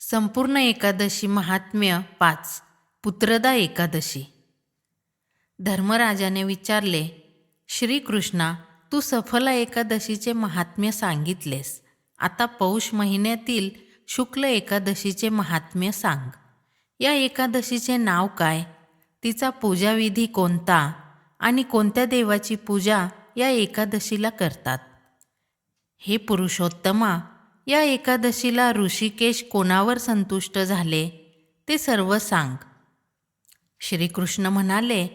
संपूर्ण एकादशी महात्म्य पाच पुत्रदा एकादशी. धर्मराजाने विचारले श्रीकृष्णा तू सफला एकादशीचे महात्म्य सांगितलेस. आता पौष महिन्यातील शुक्ल एकादशीचे महात्म्य सांग. या एकादशीचे नाव काय? तिचा पूजाविधी कोणता? आणि कोणत्या देवाची पूजा या एकादशीला करतात? हे पुरुषोत्तमा या एकादशीला ऋषिकेश कोणावर संतुष्ट झाले ते सर्व सांग. श्रीकृष्ण म्हणाले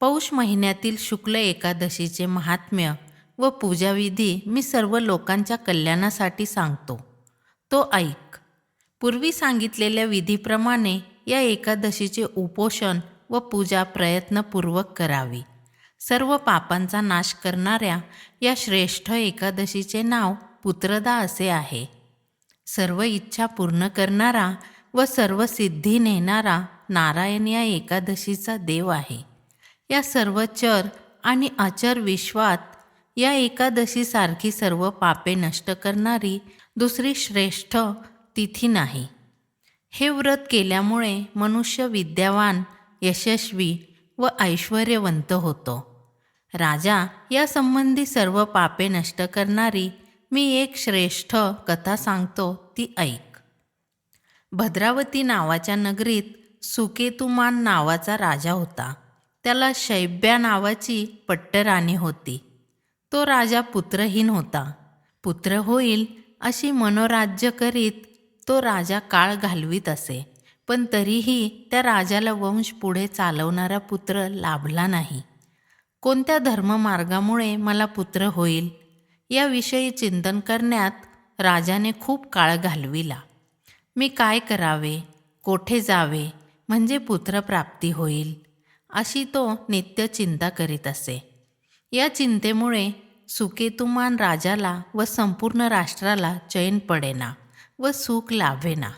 पौष महिन्यातील शुक्ल एकादशीचे महात्म्य व पूजाविधी मी सर्व लोकांच्या कल्याणासाठी सांगतो. तो ऐक. पूर्वी सांगितलेल्या विधीप्रमाणे या एकादशीचे उपोषण व पूजा प्रयत्नपूर्वक करावी. सर्व पापांचा नाश करणाऱ्या या श्रेष्ठ एकादशीचे नाव पुत्रदा असे आहे. सर्व इच्छा पूर्ण करणारा व सर्व सिद्धी नेणारा नारायण या एकादशीचा देव आहे. या सर्व चर आणि अचर विश्वात या एकादशीसारखी सर्व पापे नष्ट करणारी दुसरी श्रेष्ठ तिथी नाही. हे व्रत केल्यामुळे मनुष्य विद्यावान यशस्वी व ऐश्वर्यवंत होतो. राजा या संबंधी सर्व पापे नष्ट करणारी मी एक श्रेष्ठ कथा सांगतो ती ऐक. भद्रावती नावाच्या नगरीत सुकेतुमान नावाचा राजा होता. त्याला शैब्या नावाची पट्टराणी होती. तो राजा पुत्रहीन होता. पुत्र होईल अशी मनोराज्य करीत तो राजा काळ घालवीत असे. पण तरीही त्या राजाला वंश पुढे चालवणारा पुत्र लाभला नाही. कोणत्या धर्ममार्गामुळे मला पुत्र होईल? याविषयी चिंतन करण्यात राजाने खूप काळ घालविला. मी काय करावे? कोठे जावे? म्हणजे पुत्रप्राप्ती होईल अशी तो नित्य चिंता करीत असे. या चिंतेमुळे सुकेतुमान राजाला व संपूर्ण राष्ट्राला चैन पडेना व सुख लाभेना.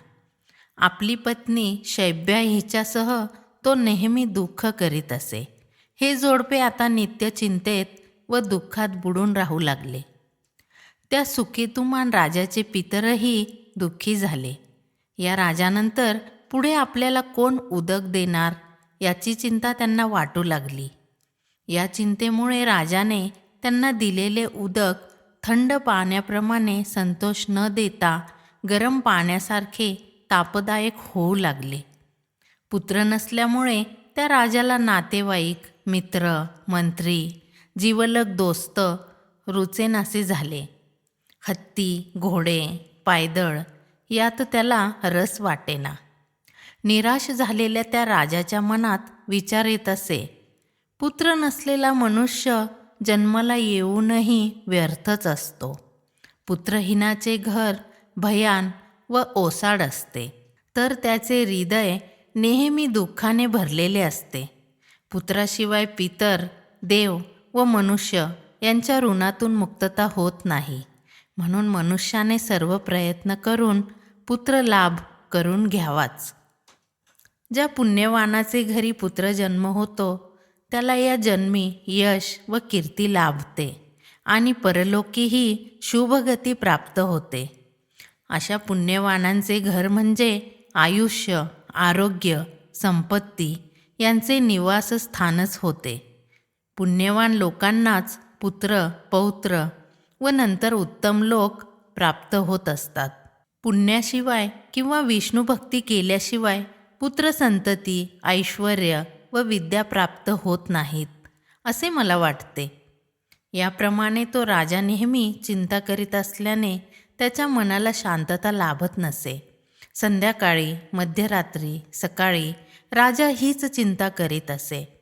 आपली पत्नी शैब्या हिच्यासह तो नेहमी दुःख करीत असे. हे जोडपे आता नित्य चिंतेत व दुःखात बुडून राहू लागले. त्या सुकेतुमान राजाचे पितरही दुःखी झाले. या राजानंतर पुढे आपल्याला कोण उदक देणार याची चिंता त्यांना वाटू लागली. या चिंतेमुळे राजाने त्यांना दिलेले उदक थंड पाण्याप्रमाणे संतोष न देता गरम पाण्यासारखे तापदायक होऊ लागले. पुत्र नसल्यामुळे त्या राजाला नातेवाईक मित्र मंत्री जीवलक दोस्त रुचेनासे झाले. हत्ती घोडे पायदळ यात त्याला रस वाटेना. निराश झालेल्या त्या राजाच्या मनात विचार येत असे. पुत्र नसलेला मनुष्य जन्माला येऊनही व्यर्थच असतो. पुत्रहीनाचे घर भयान व ओसाड असते. तर त्याचे हृदय नेहमी दुःखाने भरलेले असते. पुत्राशिवाय पितर देव व मनुष्य यांच्या ऋणातून मुक्तता होत नाही. म्हणून मनुष्याने सर्व प्रयत्न करून पुत्र लाभ करून घ्यावाच. ज्या पुण्यवानाचे घरी पुत्र जन्म होतो त्याला या जन्मी यश व कीर्ती लाभते आणि परलोकीही शुभगती प्राप्त होते. अशा पुण्यवानांचे घर म्हणजे आयुष्य आरोग्य संपत्ती यांचे निवासस्थानच होते. पुण्यवान लोकांनाच पुत्र पौत्र व नंतर उत्तम लोक प्राप्त होत असतात. पुण्याशिवाय किंवा विष्णुभक्ती केल्याशिवाय पुत्रसंतती ऐश्वर व विद्या प्राप्त होत नाहीत असे मला वाटते. याप्रमाणे तो राजा नेहमी चिंता करीत असल्याने त्याच्या मनाला शांतता लाभत नसे. संध्याकाळी मध्यरात्री सकाळी राजा हीच चिंता करीत असे.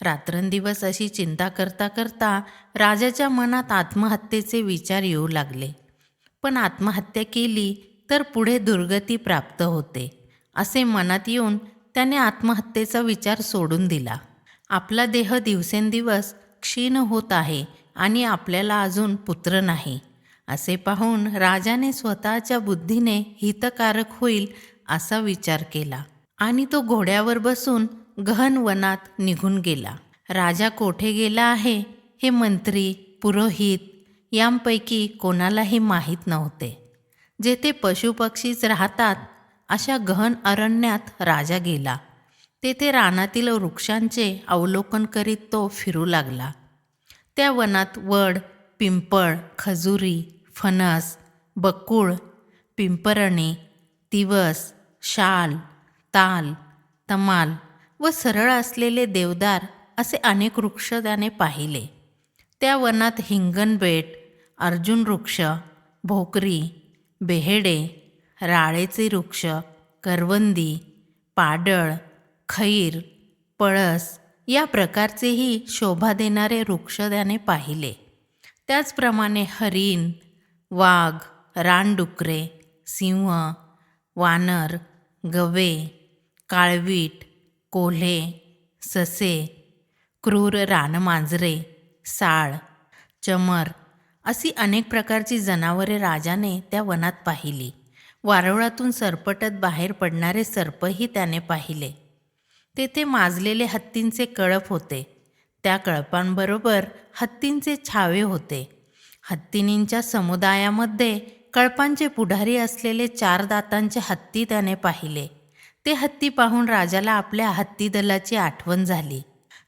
रात्रंदिवस अशी चिंता करता करता राजाच्या मनात आत्महत्येचे विचार येऊ लागले. पण आत्महत्या केली तर पुढे दुर्गती प्राप्त होते असे मनात येऊन त्याने आत्महत्येचा विचार सोडून दिला. आपला देह दिवसेंदिवस क्षीण होत आहे आणि आपल्याला अजून पुत्र नाही असे पाहून राजाने स्वतःच्या बुद्धीने हितकारक होईल असा विचार केला आणि तो घोड्यावर बसून गहन वनात निघून गेला. राजा कोठे गेला आहे हे मंत्री पुरोहित यांपैकी कोणालाही माहीत नव्हते. जेथे पशुपक्षीच राहतात अशा गहन अरण्यात राजा गेला. तेथे रानातील वृक्षांचे अवलोकन करीत तो फिरू लागला. त्या वनात वड पिंपळ खजुरी फणस बकुळ पिंपरणे तिवस शाल ताल तमाल व सरळ असलेले देवदार असे अनेक वृक्ष त्याने पाहिले. त्या वनात हिंगणबेट अर्जुन वृक्ष भोकरी बेहेडे राळेचे वृक्ष करवंदी पाडळ खैर पळस या प्रकारचेही शोभा देणारे वृक्ष त्याने पाहिले. त्याचप्रमाणे हरिण वाघ रानडुकरे सिंह वानर गवे काळवीट कोल्हे ससे क्रूर रानमांजरे साळ चमर अशी अनेक प्रकारची जनावरे राजाने त्या वनात पाहिली. वारुळातून सरपटत बाहेर पडणारे सर्पही त्याने पाहिले. तेथे माजलेले हत्तींचे कळप होते. त्या कळपांबरोबर हत्तींचे छावे होते. हत्तीनींच्या समुदायामध्ये कळपांचे पुढारी असलेले चार दातांचे हत्ती त्याने पाहिले. ते हत्ती पाहून राजाला आपल्या हत्ती दलाची आठवण झाली.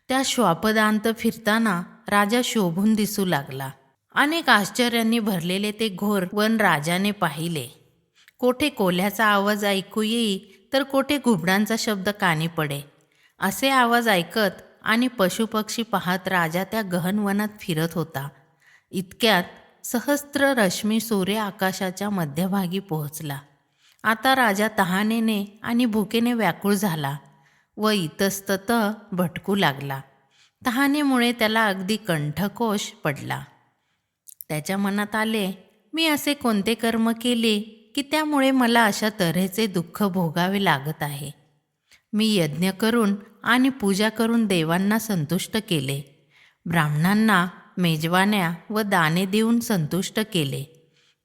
त्या श्वापदांत फिरताना राजा शोभून दिसू लागला. अनेक आश्चर्यांनी भरलेले ते घोर वन राजाने पाहिले. कोठे कोल्ह्याचा आवाज ऐकू येई तर कोठे घुबडांचा शब्द कानी पडे. असे आवाज ऐकत आणि पशुपक्षी पाहत राजा त्या गहन वनात फिरत होता. इतक्यात सहस्त्र रश्मी सूर्य आकाशाच्या मध्यभागी पोहोचला. आता राजा तहानेने आणि भुकेने व्याकुळ झाला व इतस्तत भटकू लागला. तहानेमुळे त्याला अगदी कंठकोश पडला. त्याच्या मनात आले मी असे कोणते कर्म केले की त्यामुळे मला अशा तऱ्हेचे दुःख भोगावे लागत आहे? मी यज्ञ करून आणि पूजा करून देवांना संतुष्ट केले. ब्राह्मणांना मेजवान्या व दाने देऊन संतुष्ट केले.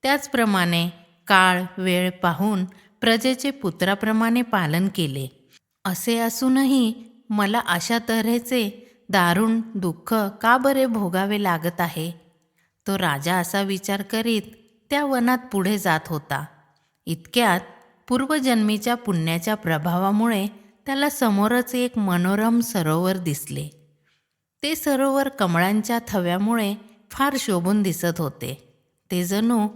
त्याचप्रमाणे काळ वेळ पाहून प्रजेचे पुत्राप्रमाणे पालन केले. असे असूनही मला अशा तऱ्हेचे दारुण दुःख का बरे भोगावे लागत आहे? तो राजा असा विचार करीत त्या वनात पुढे जात होता. इतक्यात पूर्वजन्मीच्या पुण्याच्या प्रभावामुळे त्याला समोरच एक मनोरम सरोवर दिसले. ते सरोवर कमळांच्या थव्यामुळे फार शोभून दिसत होते. ते जणू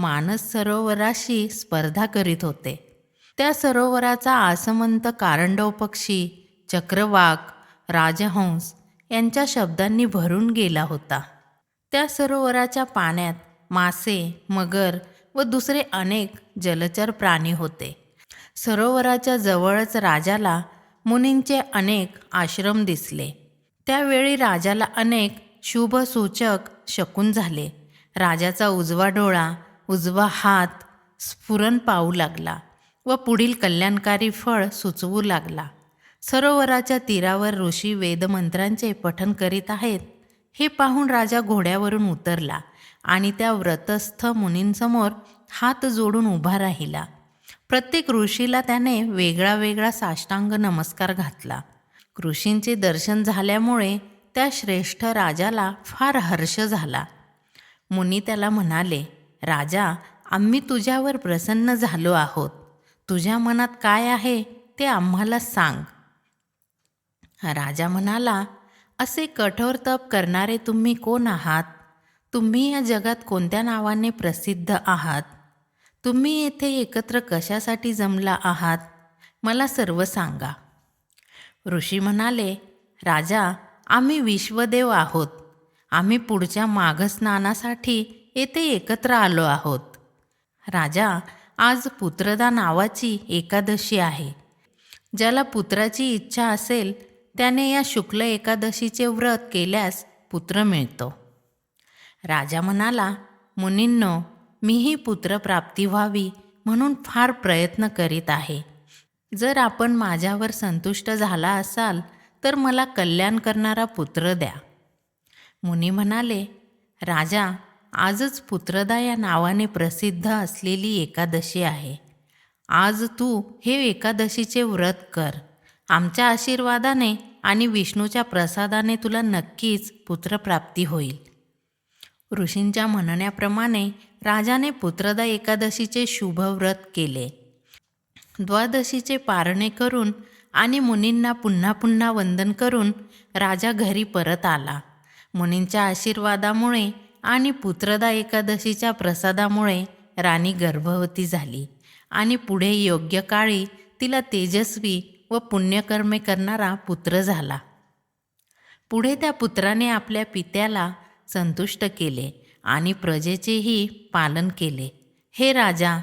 मानस सरोवराशी स्पर्धा करीत होते. त्या सरोवराचा आसमंत कारंडव पक्षी चक्रवाक राजहंस यांच्या शब्दांनी भरून गेला होता. त्या सरोवराच्या पाण्यात मासे मगर व दुसरे अनेक जलचर प्राणी होते. सरोवराच्या जवळच राजाला मुनींचे अनेक आश्रम दिसले. त्यावेळी राजाला अनेक शुभसूचक शकून झाले. राजाचा उजवा डोळा उजवा हात स्फुरण पाहू लागला व पुढील कल्याणकारी फळ सुचवू लागला. सरोवराच्या तीरावर ऋषी वेदमंत्रांचे पठन करीत आहेत. हे पाहून राजा घोड्यावरून उतरला आणि त्या व्रतस्थ मुनींसमोर हात जोडून उभा राहिला. प्रत्येक ऋषीला त्याने वेगळा वेगळा साष्टांग नमस्कार घातला. ऋषींचे दर्शन झाल्यामुळे त्या श्रेष्ठ राजाला फार हर्ष झाला. मुनी त्याला म्हणाले राजा आम्ही तुझ्यावर प्रसन्न झालो आहोत. तुझ्या मनात काय आहे ते आम्हाला सांग. राजा म्हणाला असे कठोर तप करणारे तुम्ही कोण आहात? तुम्ही या जगात कोणत्या नावाने प्रसिद्ध आहात? तुम्ही येथे एकत्र कशासाठी जमला आहात? मला सर्व सांगा. ऋषी म्हणाले राजा आम्ही विश्वदेव आहोत. आम्ही पुढच्या माघस्नानासाठी येथे एकत्र आलो आहोत. राजा आज पुत्रदा नावाची एकादशी आहे. ज्याला पुत्राची इच्छा असेल त्याने या शुक्ल एकादशीचे व्रत केल्यास पुत्र मिळतो. राजा म्हणाला मुनींनो मीही पुत्रप्राप्ती व्हावी म्हणून फार प्रयत्न करीत आहे. जर आपण माझ्यावर संतुष्ट झाला असाल तर मला कल्याण करणारा पुत्र द्या. मुनी म्हणाले राजा आजच पुत्रदा या नावाने प्रसिद्ध असलेली एकादशी आहे. आज तू हे एकादशीचे व्रत कर. आमच्या आशीर्वादाने आणि विष्णूच्या प्रसादाने तुला नक्कीच पुत्रप्राप्ती होईल. ऋषींच्या म्हणण्याप्रमाणे राजाने पुत्रदा एकादशीचे शुभव्रत केले. द्वादशीचे पारणे करून आणि मुनींना पुन्हा पुन्हा वंदन करून राजा घरी परत आला. मुनींच्या आशीर्वादामुळे आणि पुत्रदा एकादशीच्या प्रसादामुळे राणी गर्भवती झाली. आणि पुढे योग्य काळी तिला तेजस्वी व पुण्यकर्मे करणारा पुत्र झाला. पुढे त्या पुत्राने आपल्या पित्याला संतुष्ट केले आणि प्रजेचेही पालन केले. हे राजा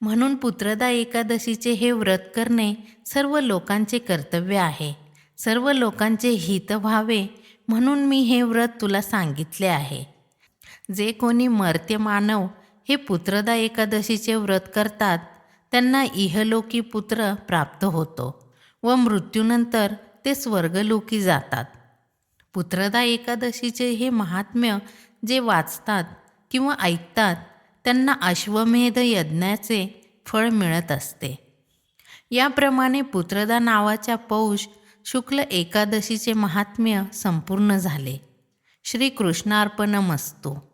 म्हणून पुत्रदा एकादशीचे हे व्रत करणे सर्व लोकांचे कर्तव्य आहे. सर्व लोकांचे हित व्हावे म्हणून मी हे व्रत तुला सांगितले आहे. जे कोणी मर्त्य मानव हे पुत्रदा एकादशीचे व्रत करतात त्यांना इहलोकी पुत्र प्राप्त होतो व मृत्यूनंतर ते स्वर्गलोकी जातात. पुत्रदा एकादशीचे हे महात्म्य जे वाचतात किंवा ऐकतात त्यांना अश्वमेध यज्ञाचे फळ मिळत असते. याप्रमाणे पुत्रदा नावाच्या पौष शुक्ल एकादशीचे महात्म्य संपूर्ण झाले. श्रीकृष्णार्पणमस्तू.